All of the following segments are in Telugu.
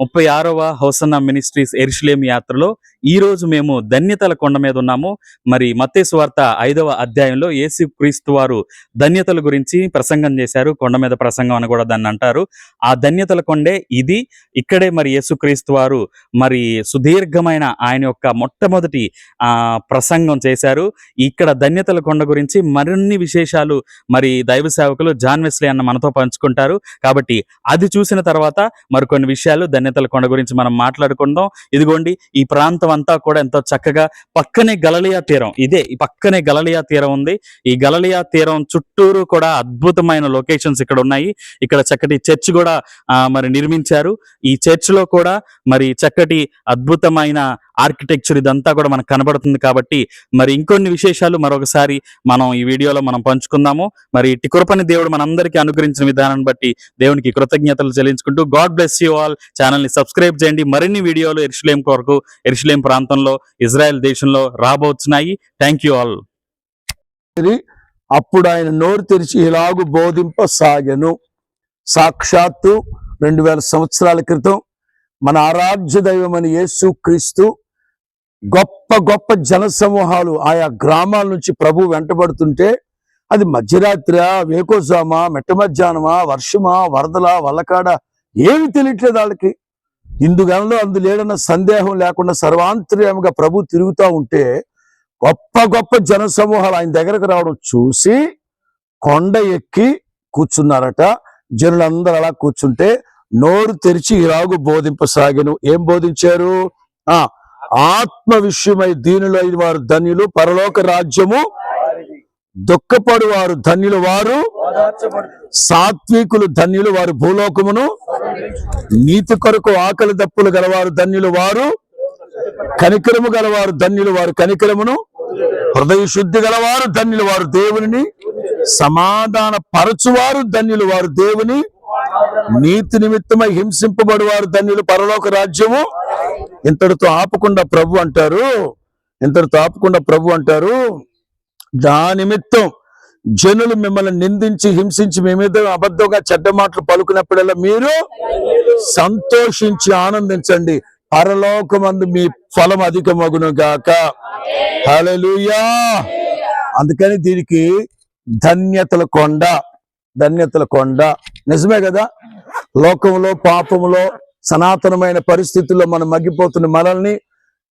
ముప్పై ఆరవ హౌసన్న మినిస్ట్రీస్ ఎరిశ్లేం యాత్రలో ఈ రోజు మేము ధన్యతల కొండ మీద ఉన్నాము. మరి మత్తేసు వార్త ఐదవ అధ్యాయంలో యేసు క్రీస్తు వారు ధన్యతల గురించి ప్రసంగం చేశారు. కొండ మీద ప్రసంగం అని కూడా దాన్ని అంటారు. ఆ ధన్యతల కొండే ఇది. ఇక్కడే మరి యేసు క్రీస్తు వారు మరి సుదీర్ఘమైన ఆయన యొక్క మొట్టమొదటి ఆ ప్రసంగం చేశారు. ఇక్కడ ధన్యతల కొండ గురించి మరిన్ని విశేషాలు మరి దైవ సేవకులు జాన్ వెస్లీ అన్న మనతో పంచుకుంటారు. కాబట్టి అది చూసిన తర్వాత మరికొన్ని విషయాలు ధన్యతల కొండ గురించి మనం మాట్లాడుకుందాం. ఇదిగోండి ఈ ప్రాంతం అంతా కూడా ఎంతో చక్కగా పక్కనే గలలియా తీరం. ఇదే ఈ పక్కనే గలలియా తీరం ఉంది. ఈ గలలియా తీరం చుట్టూరు కూడా అద్భుతమైన లొకేషన్స్ ఇక్కడ ఉన్నాయి. ఇక్కడ చక్కటి చర్చ్ కూడా మరి నిర్మించారు. ఈ చర్చ్లో కూడా మరి చక్కటి అద్భుతమైన ఆర్కిటెక్చర్ ఇదంతా కూడా మనకు కనబడుతుంది కాబట్టి మరి ఇంకొన్ని విశేషాలు మరొకసారి మనం ఈ వీడియోలో మనం పంచుకుందాము. మరి టికురపని దేవుడు మనందరికీ అనుగ్రహించిన విధానాన్ని బట్టి దేవునికి కృతజ్ఞతలు చెల్లించుకుంటూ God bless you all. Channel ఛానల్ని సబ్స్క్రైబ్ చేయండి. మరిన్ని వీడియోలు ఎరుషులేం కొరకు ఎరుషులేం ప్రాంతంలో ఇజ్రాయెల్ దేశంలో రాబోతున్నాయి. థ్యాంక్ యూ ఆల్ అప్పుడు ఆయన నోరు తెరిచి ఇలాగు బోధింపసాగను. సాక్షాత్తు రెండు వేల సంవత్సరాల క్రితం మన ఆరాధ్య దైవమని యేసు క్రీస్తు గొప్ప గొప్ప జన సమూహాలు ఆయా గ్రామాల నుంచి ప్రభు వెంటబడుతుంటే అది మధ్యరాత్రి వేకోజామా మెట్ట మధ్యాహ్నమా వర్షమా వరదల వల్లకాడ ఏమి తెలియట్లేదు వాళ్ళకి. ఇందుగనలో అందు లేడన్న సందేహం లేకుండా సర్వాంతర్యామిగా ప్రభు తిరుగుతూ ఉంటే గొప్ప గొప్ప జన సమూహాలు ఆయన దగ్గరకు రావడం చూసి కొండ ఎక్కి కూర్చున్నారట. జనులందరూ అలా కూర్చుంటే నోరు తెరిచి ఇలాగు బోధింపసాగెను. ఏం బోధించారు? ఆ ఆత్మ విషయమై దీనిలో అయిన వారు ధన్యులు పరలోక రాజ్యము దుఃఖపడు వారు ధన్యులు వారు సాత్వికులు ధన్యులు వారు భూలోకమును నీతి కొరకు ఆకలి దప్పులు గలవారు ధన్యులు వారు కనికరము గలవారు ధన్యులు వారు కనికరమును హృదయ శుద్ధి గలవారు ధన్యులు వారు దేవుని సమాధాన పరచువారు ధన్యులు వారు దేవుని నీతి నిమిత్తమై హింసింపబడువారు ధన్యులు పరలోక రాజ్యము. ఇంతటితో ఆపకుండా ప్రభు అంటారు ఇంతటితో ఆపకుండా ప్రభు అంటారు దా నిమిత్తం జనులు మిమ్మల్ని నిందించి హింసించి మీ మీద అబద్ధంగా చెడ్డ మాటలు పలుకున్నప్పుడల్లా మీరు సంతోషించి ఆనందించండి. పరలోకమందు మీ ఫలం అధికమగును గాక. హలలుయా అందుకని దీనికి ధన్యతల కొండ ధన్యతల కొండ. నిజమే కదా? లోకంలో పాపంలో సనాతనమైన పరిస్థితుల్లో మనం మగ్గిపోతున్న మనల్ని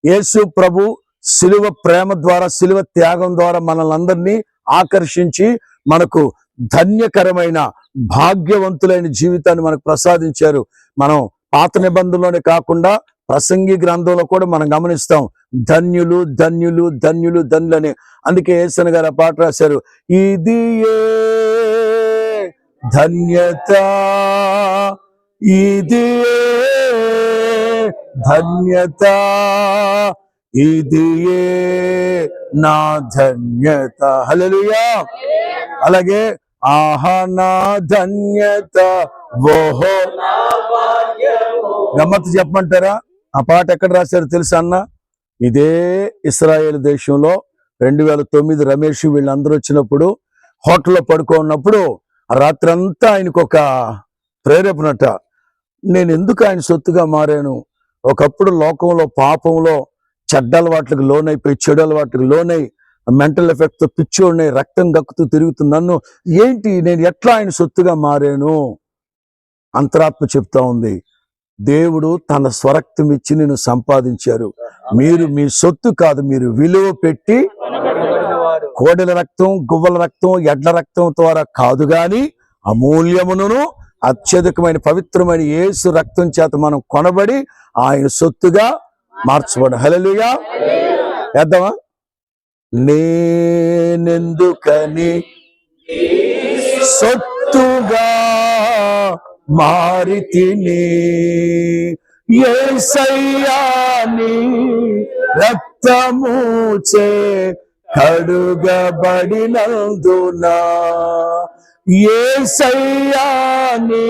యేసు ప్రభు శిలువ ప్రేమ ద్వారా శిలువ త్యాగం ద్వారా మనల్ని అందరినీ ఆకర్షించి మనకు ధన్యకరమైన భాగ్యవంతులైన జీవితాన్ని మనకు ప్రసాదించారు. మనం పాత నిబంధనలోనే కాకుండా ప్రసంగి గ్రంథంలో కూడా మనం గమనిస్తాం. ధన్యులు ధన్యులు ధన్యులు ధన్యులని. అందుకే ఏసన్ గారు పాట రాశారు. ఇది ఏ ధన్యత? ఇది ధన్యత? ఇది ఏ నా ధన్యత హలలుయా అలాగే ఆహా నా ధన్యత ఓహో. గమ్మత్తు చెప్పమంటారా? ఆ పాట ఎక్కడ రాశారు తెలుసా అన్న? ఇదే ఇస్రాయేల్ దేశంలో రెండు వేల తొమ్మిది రమేష్ వీళ్ళందరూ వచ్చినప్పుడు హోటల్లో పడుకోన్నప్పుడు ఆ రాత్రంతా ఆయనకు ఒక ప్రేరేపణట. నేను ఎందుకు ఆయన సొత్తుగా మారాను? ఒకప్పుడు లోకంలో పాపంలో చెడ్డ అలవాట్లకు లోనైపోయి చెడు అలవాట్లకు లోనై మెంటల్ ఎఫెక్ట్తో పిచ్చోడిని రక్తం గక్కుతూ తిరుగుతున్న నన్ను ఏంటి నేను ఎట్లా ఆయన సొత్తుగా మారాను? అంతరాత్మ చెప్తా ఉంది. దేవుడు తన స్వరక్తం ఇచ్చి నేను సంపాదించారు. మీరు మీ సొత్తు కాదు మీరు విలువ పెట్టి కోడెల రక్తం గువ్వల రక్తం ఎడ్ల రక్తం ద్వారా కాదు గాని అమూల్యమును అత్యధికమైన పవిత్రమైన యేసు రక్తం చేత మనం కొనబడి ఆయన సొత్తుగా మార్చబడి హలలుగా వేద్దామా? నేనెందుకని సొత్తుగా మారి తిని ఏసయ్యాని రక్తము చే కడుగబడినందునా ఏసయ్యాని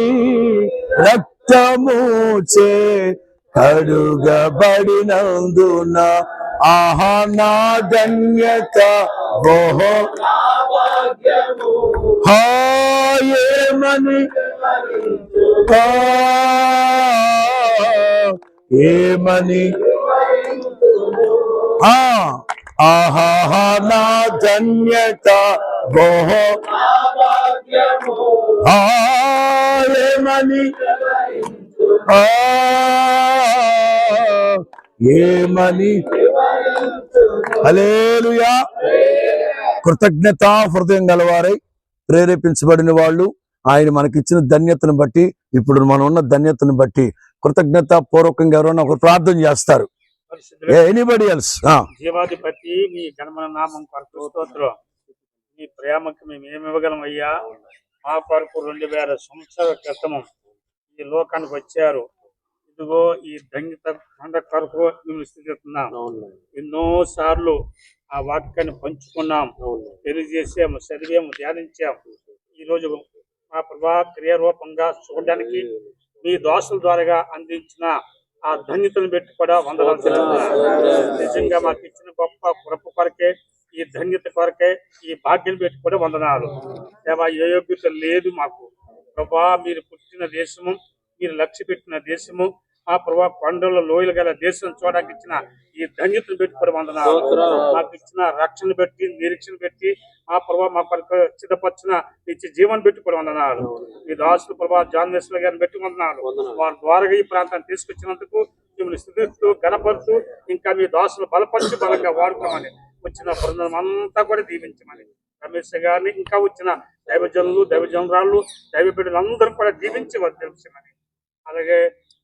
రక్తము చే కడుగబడినందున ఆహా నా ధన్యత ఓహో. హాయేమని ఏమని ఆహా నా ధన్యత బోహో ఆ, ఏమని ఏమని? హల్లెలూయా. కృతజ్ఞత హృదయం గలవారై ప్రేరేపించబడిన వాళ్ళు ఆయన మనకిచ్చిన ధన్యతను బట్టి ఇప్పుడు మనం ఉన్న ధన్యతను బట్టి కృతజ్ఞత పూర్వకంగా ఎవరైనా ఒకరు ప్రార్థన చేస్తారు. ఎనీబడి ఎల్స్ జీవాధిపతి మీ ఘనమైన నామం కొరకు స్తోత్రం. మీ ప్రేమకు మేము ఏమి ఇవ్వగలం అయ్యా మా కొరకు రెండు వేల సంవత్సరాల క్రితము ఈ లోకానికి వచ్చారు. ఇదిగో ఈ దంగిత కొండ కొరకు మేము స్థితిస్తున్నాం. ఎన్నో సార్లు ఆ వాక్యాన్ని పంచుకున్నాం. తెలియజేసాము చదివాము ధ్యానించాము ఈ రోజు మా ప్రభా క్రియారూపంగా చూడడానికి మీ దోషల ద్వారాగా అందించిన ఆ ధన్యతను పెట్టి కూడా వందనాలు చెల్లిస్తున్నాను. నిజంగా మాకు ఇచ్చిన గొప్ప కృప కొరకే ఈ ధన్యత కొరకే ఈ భాగ్యం పెట్టి కూడా వందనాలు. ఏ యోగ్యత లేదు మాకు. ప్రభా మీరు పుట్టిన దేశము మీరు లక్ష్య పెట్టిన దేశము ఆ ప్రభా కొండల లోయలు గల దేశం చూడడానికి ఇచ్చిన ఈ ధన్యతను పెట్టి కూడా వందనాలు. మాకు ఇచ్చిన రక్షణ పెట్టి నిరీక్షణ పెట్టి ఆ ప్రభా మా కొరకు సిద్ధపరిచిన ఇచ్చి జీవన్ పెట్టి వందనాలు. ఈ దాసులు ప్రభా జాన్ వెస్ల గారిని పెట్టి వందనాలు. వారి ద్వారా ఈ ప్రాంతాన్ని తీసుకొచ్చినందుకు మిమ్మల్ని స్థుతిస్తూ గణపరుస్తూ ఇంకా మీ దాసులు బలపరిచి బలంగా వాడుకోమని వచ్చిన బృందం అంతా కూడా దీవించమని రమేష్ గారిని ఇంకా వచ్చిన దైవజనులు దైవజనురాళ్ళు దైవ బిడ్డలందరూ కూడా దీవించి వర్తించమని అలాగే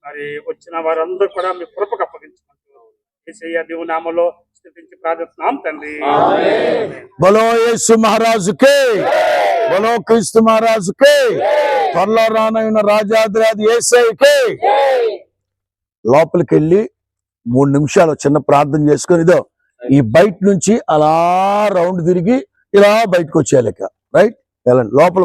మరి వచ్చిన వారందరూ కూడా మీ కృపకు అప్పగించమంటూ ఏసయ్య దేవుని నామలో స్థితించి ప్రార్థిస్తున్నాం తండ్రి. బలో యేసు మహారాజుకే బలో క్రీస్తు మహారాజుకే త్వరలో రానైన రాజాద్రాది ఏసైకే లోపలికి వెళ్ళి మూడు నిమిషాలు చిన్న ప్రార్థన చేసుకొని ఇదో ఈ బయట నుంచి అలా రౌండ్ తిరిగి ఇలా బయటకు వచ్చేయాలి రైట్ వెళ్ళండి లోపల